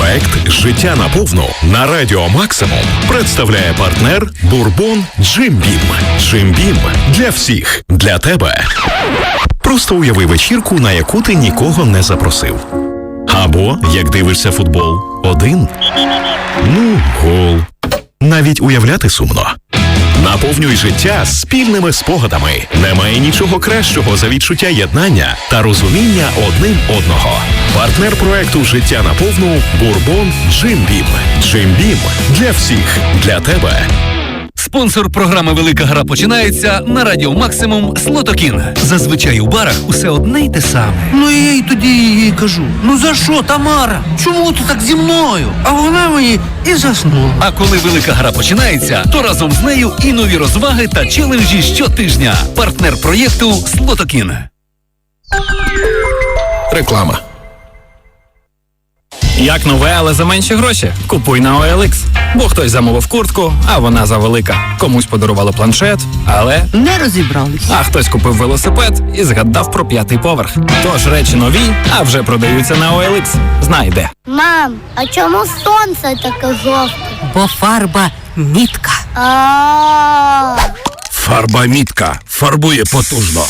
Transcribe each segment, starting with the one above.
Проект Життя наповну на Радіо Максимум представляє партнер Бурбон Джимбім. Джимбім для всіх, для тебе. Просто уяви вечірку, на яку ти нікого не запросив. Або як дивишся футбол один. Ну, гол. Навіть уявляти сумно. Наповнюй життя спільними спогадами. Немає нічого кращого за відчуття єднання та розуміння одним одного. Партнер проекту Життя наповну Бурбон Джим Бурбон Джимбім. Джимбім для всіх, для тебе. Спонсор програми Велика гра починається на радіо Максимум Слотокін. Зазвичай у барах усе одне й те саме. Ну я їй тоді їй кажу: ну за що, Тамара? Чому ти так зі мною? А вона мені і заснула. А коли велика гра починається, то разом з нею і нові розваги та челенджі щотижня. Партнер проєкту Слотокін. Реклама. Як нове, але за менші гроші. Купуй на OLX. Бо хтось замовив куртку, а вона завелика. Комусь подарували планшет, але. Не розібрались. А хтось купив велосипед і згадав про п'ятий поверх. Тож речі нові, а вже продаються на OLX. Знай де. Мам, а чому сонце таке жовте? Бо фарба мітка. А Фарба мітка фарбує потужно.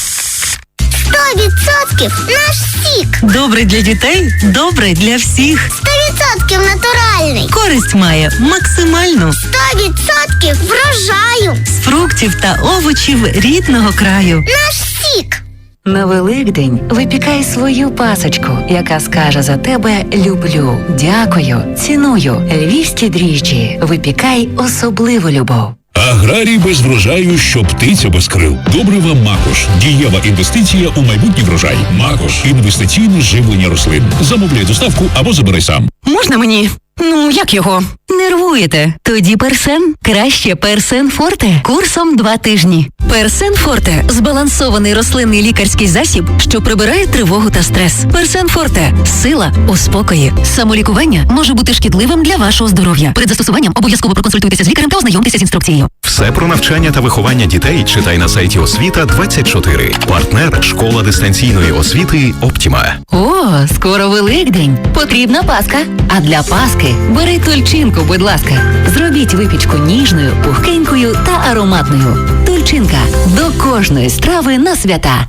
сто відсотків наш сік. Добре для дітей, добре для всіх. Сто відсотків натуральний. Користь має максимальну Сто відсотків врожаю. з фруктів та овочів рідного краю. Наш сік. На Великдень випікай свою пасочку, яка скаже за тебе люблю, дякую, ціную. Львівські дріжджі. Випікай особливу любов. Аграрій без врожаю, що птиця без крил. Добрива Макош. Дієва інвестиція у майбутній врожай. Макош. Інвестиційне живлення рослин. Замовляй доставку або забирай сам. Можна мені? Ну, як його? Нервуєте? Тоді персен краще персен форте курсом два тижні. Персен форте збалансований рослинний лікарський засіб, що прибирає тривогу та стрес. Персен форте сила у спокої. Самолікування може бути шкідливим для вашого здоров'я. Перед застосуванням обов'язково проконсультуйтеся з лікарем та ознайомтеся з інструкцією. Все про навчання та виховання дітей читай на сайті освіта 24 Партнер школа дистанційної освіти Оптіма. О, скоро Великдень. Потрібна паска. А для паски бери тульчинку, будь ласка. Зробіть випічку ніжною, пухкенькою та ароматною. Тульчинка до кожної страви на свята.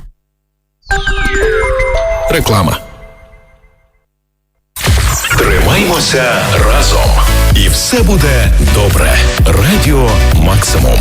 Реклама. Тримаймося разом. І все буде добре. Радіо Максимум.